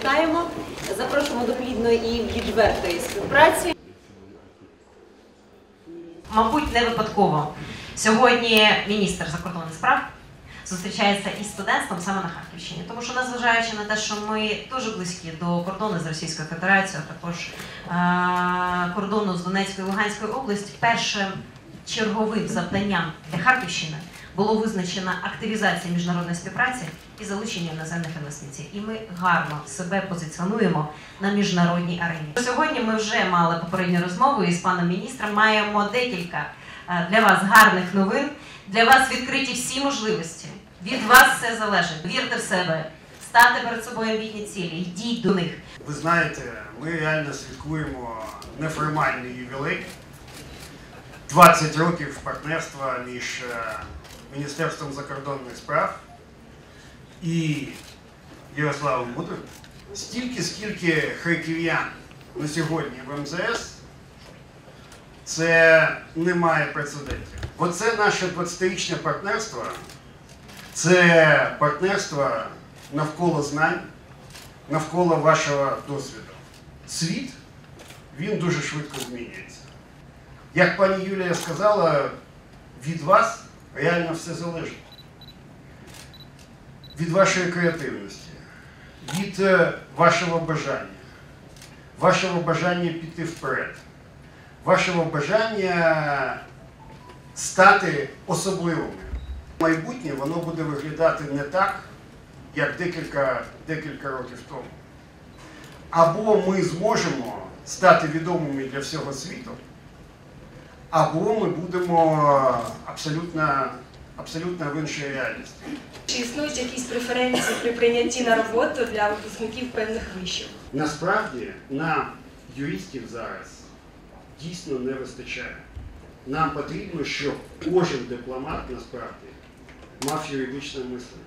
вітаємо. Запрошуємо до плідної і відвертої співпраці. Мабуть, не випадково. Сьогодні міністр закордонних справ зустрічається із студентством саме на Харківщині, тому що, незважаючи на те, що ми дуже близькі до кордону з Російською Федерацією, а також е- кордону з Донецькою і Луганською областю, першим черговим завданням для Харківщини було визначена активізація міжнародної співпраці і залучення іноземних інвестицій. І ми гарно себе позиціонуємо на міжнародній арені. Сьогодні ми вже мали попередню розмову із паном міністром. Маємо декілька е, для вас гарних новин. Для вас відкриті всі можливості. Від вас все залежить. Вірте в себе, ставте перед собою амбітні цілі, йдіть до них. Ви знаєте, ми реально святкуємо неформальний ювілей. 20 років партнерства між Міністерством закордонних справ і Ярославом Мудрим. Стільки, скільки харків'ян на сьогодні в МЗС, це не має прецедентів. Оце наше 20-річне партнерство. Це партнерство навколо знань, навколо вашого досвіду. Світ, він дуже швидко змінюється. Як пані Юлія сказала, від вас реально все залежить. Від вашої креативності, від е, вашого бажання, вашого бажання піти вперед, вашого бажання стати особливими. Майбутнє воно буде виглядати не так, як декілька, декілька років тому. Або ми зможемо стати відомими для всього світу, або ми будемо абсолютно, абсолютно в іншій реальності. Чи існують якісь преференції при прийнятті на роботу для випускників певних вишів? Насправді нам, юристів, зараз дійсно не вистачає. Нам потрібно, щоб кожен дипломат насправді мав юридичне мислення.